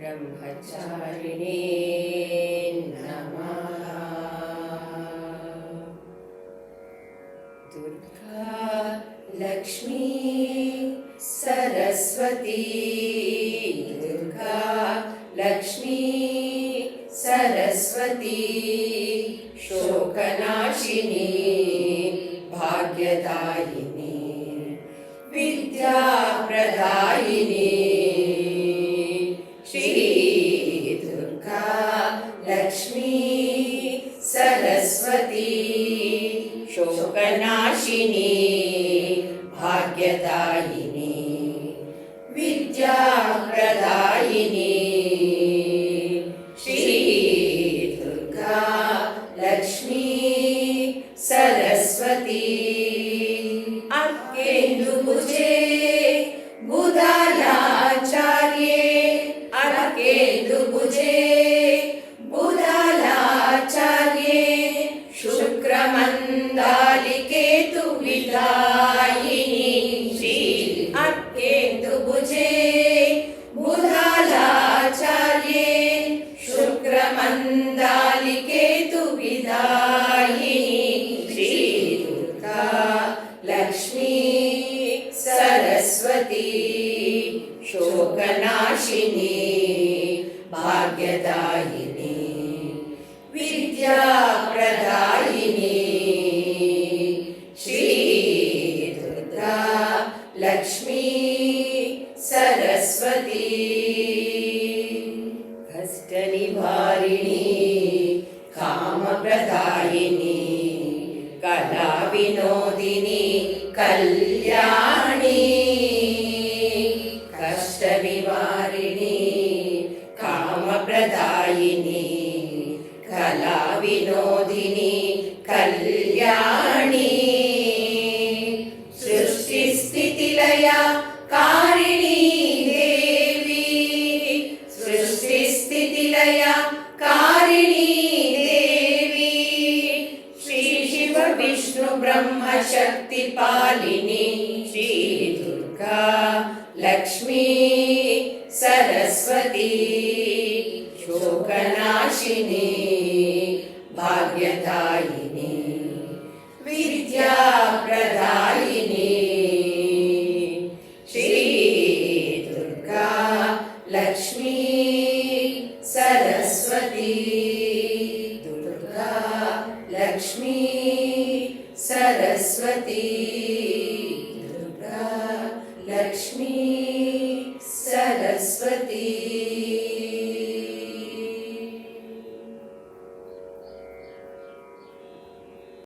ब्रह्मचारिणे नमः। दुर्गा लक्ष्मी सरस्वती दुर्गा लक्ष्मी सरस्वती शोकनाशिनी भाग्यदायिनी विद्याप्रदायिनी शोकनाशिनी भाग्यदायिनी। నందాలికేతు విదాయిని శ్రీ అత్యేతు భుజే బుధాలాచార్యే. శుక్రమందాలికేతు విదాయిని శ్రీ దుర్గా లక్ష్మీ సరస్వతి. శోకనాశిని భాగ్యదాయిని सरस्वती। कष्टनिवारिणी कामप्रदायिनी कलाविनोदिनी कल्याणी। कष्टनिवारिणी कामप्रदायिनी कलाविनोदिनी कल्याणी శక్తి పాలిని శ్రీ దుర్గా లక్ష్మీ సరస్వతి శోకనాశిని భాగ్యదాయిని విద్యాప్రదాయిని శ్రీ దుర్గా లక్ష్మీ సరస్వతి దుర్గా లక్ష్మీ सरस्वती